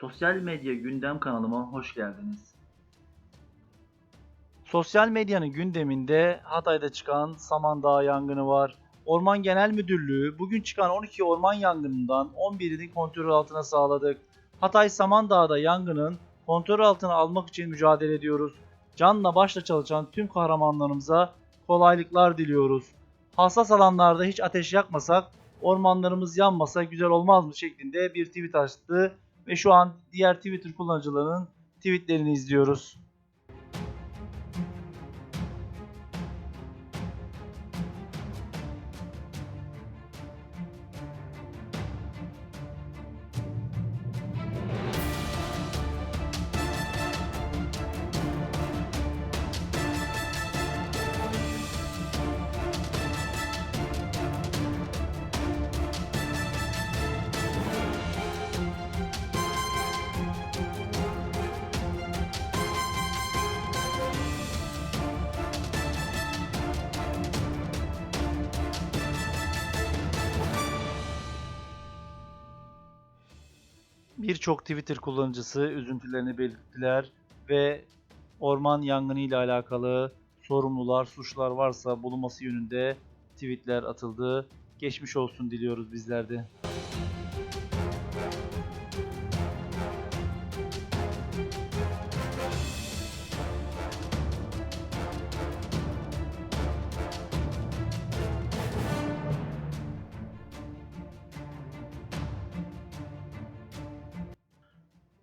Sosyal medya gündem kanalıma hoş geldiniz. Sosyal medyanın gündeminde Hatay'da çıkan Samandağ yangını var. Orman Genel Müdürlüğü bugün çıkan 12 orman yangınından 11'ini kontrol altına sağladık. Hatay Samandağ'da yangının kontrol altına almak için mücadele ediyoruz. Canla başla çalışan tüm kahramanlarımıza kolaylıklar diliyoruz. Hassas alanlarda hiç ateş yakmasak, ormanlarımız yanmasa güzel olmaz mı şeklinde bir tweet açtı ve şu an diğer Twitter kullanıcılarının tweetlerini izliyoruz. Birçok Twitter kullanıcısı üzüntülerini belirttiler ve orman yangını ile alakalı sorumlular, suçlar varsa bulunması yönünde tweetler atıldı. Geçmiş olsun diliyoruz bizler de.